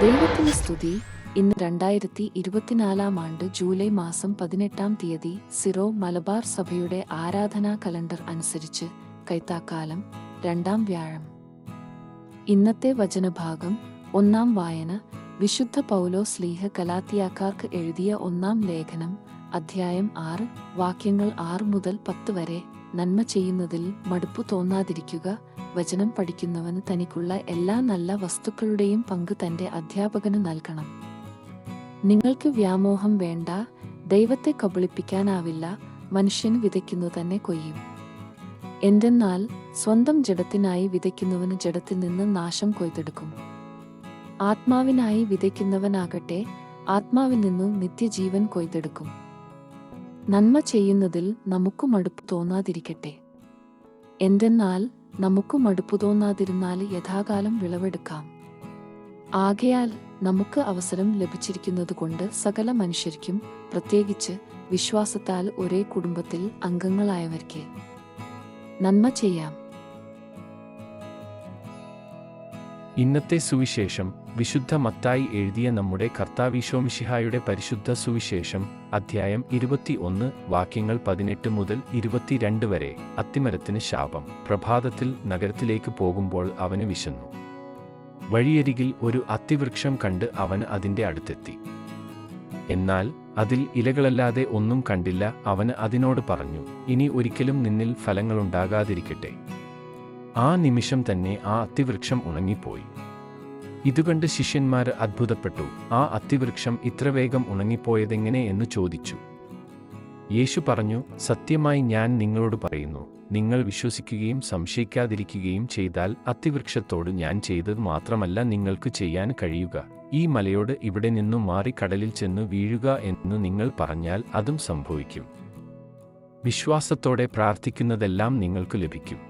ദൈവത്തിന് സ്തുതി. ഇന്ന് രണ്ടായിരത്തി ഇരുപത്തിനാലാം ആണ്ട് ജൂലൈ മാസം പതിനെട്ടാം തീയതി സിറോ മലബാർ സഭയുടെ ആരാധനാ കലണ്ടർ അനുസരിച്ച് കൈത്താക്കാലം രണ്ടാം വ്യാഴം. ഇന്നത്തെ വചനഭാഗം ഒന്നാം വായന. വിശുദ്ധ പൗലോ സ്ലീഹ കലാത്തിയാക്കാർക്ക് എഴുതിയ ഒന്നാം ലേഖനം അധ്യായം ആറ് വാക്യങ്ങൾ ആറ് മുതൽ പത്ത് വരെ. നന്മ ചെയ്യുന്നതിൽ മടുപ്പു തോന്നാതിരിക്കുക. വചനം പഠിക്കുന്നവന് തനിക്കുള്ള എല്ലാ നല്ല വസ്തുക്കളുടെയും പങ്ക് തന്റെ അധ്യാപകന് നൽകണം. നിങ്ങൾക്ക് വ്യാമോഹം വേണ്ട ദൈവത്തെ കബളിപ്പിക്കാനാവില്ല മനുഷ്യൻ വിതയ്ക്കുന്നു തന്നെ കൊയ്യും. എന്തെന്നാൽ സ്വന്തം ജഡത്തിനായി വിതയ്ക്കുന്നവന് ജഡത്തിൽ നിന്ന് നാശം കൊയ്തെടുക്കും. ആത്മാവിനായി വിതയ്ക്കുന്നവനാകട്ടെ ആത്മാവിൽ നിന്നു നിത്യജീവൻ കൊയ്തെടുക്കും. നന്മ ചെയ്യുന്നതിൽ നമുക്ക് മടുപ്പ് തോന്നാതിരിക്കട്ടെ. എന്തെന്നാൽ നമുക്ക് മടുപ്പ് തോന്നാതിരുന്നാൽ യഥാകാലം വിളവെടുക്കാം. ആകയാൽ നമുക്ക് അവസരം ലഭിച്ചിരിക്കുന്നതുകൊണ്ട് സകല മനുഷ്യർക്കും പ്രത്യേകിച്ച് വിശ്വാസത്താൽ ഒരേ കുടുംബത്തിൽ അംഗങ്ങളായവർക്ക്. നന്മ ചെയ്യാം. ഇന്നത്തെ സുവിശേഷം വിശുദ്ധ മത്തായി എഴുതിയ നമ്മുടെ കർത്താവിശോമിഷിഹായുടെ പരിശുദ്ധ സുവിശേഷം അധ്യായം ഇരുപത്തി ഒന്ന് വാക്യങ്ങൾ പതിനെട്ട് മുതൽ ഇരുപത്തിരണ്ട് വരെ. അത്തിമരത്തിന് ശാപം. പ്രഭാതത്തിൽ നഗരത്തിലേക്ക് പോകുമ്പോൾ അവന് വിശന്നു. വഴിയരികിൽ ഒരു അത്തിവൃക്ഷം കണ്ട് അവൻ അതിന്റെ അടുത്തെത്തി. എന്നാൽ അതിൽ ഇലകളല്ലാതെ ഒന്നും കണ്ടില്ല അവന് അതിനോട് പറഞ്ഞു ഇനി ഒരിക്കലും നിന്നിൽ ഫലങ്ങളുണ്ടാകാതിരിക്കട്ടെ. ആ നിമിഷം തന്നെ ആ അത്തിവൃക്ഷം ഉണങ്ങിപ്പോയി. ഇതുകണ്ട് ശിഷ്യന്മാർ അത്ഭുതപ്പെട്ടു. ആ അത്തിവൃക്ഷം ഇത്ര വേഗം ഉണങ്ങിപ്പോയതെങ്ങനെ എന്ന് ചോദിച്ചു. യേശു പറഞ്ഞു സത്യമായി ഞാൻ നിങ്ങളോട് പറയുന്നു. നിങ്ങൾ വിശ്വസിക്കുകയും സംശയിക്കാതിരിക്കുകയും ചെയ്താൽ അത്തിവൃക്ഷത്തോട് ഞാൻ ചെയ്തത് മാത്രമല്ല നിങ്ങൾക്ക് ചെയ്യാൻ കഴിയുക. ഈ മലയോട് ഇവിടെ നിന്നും മാറി കടലിൽ ചെന്ന് വീഴുക എന്ന് നിങ്ങൾ പറഞ്ഞാൽ അതും സംഭവിക്കും. വിശ്വാസത്തോടെ പ്രാർത്ഥിക്കുന്നതെല്ലാം നിങ്ങൾക്ക് ലഭിക്കും.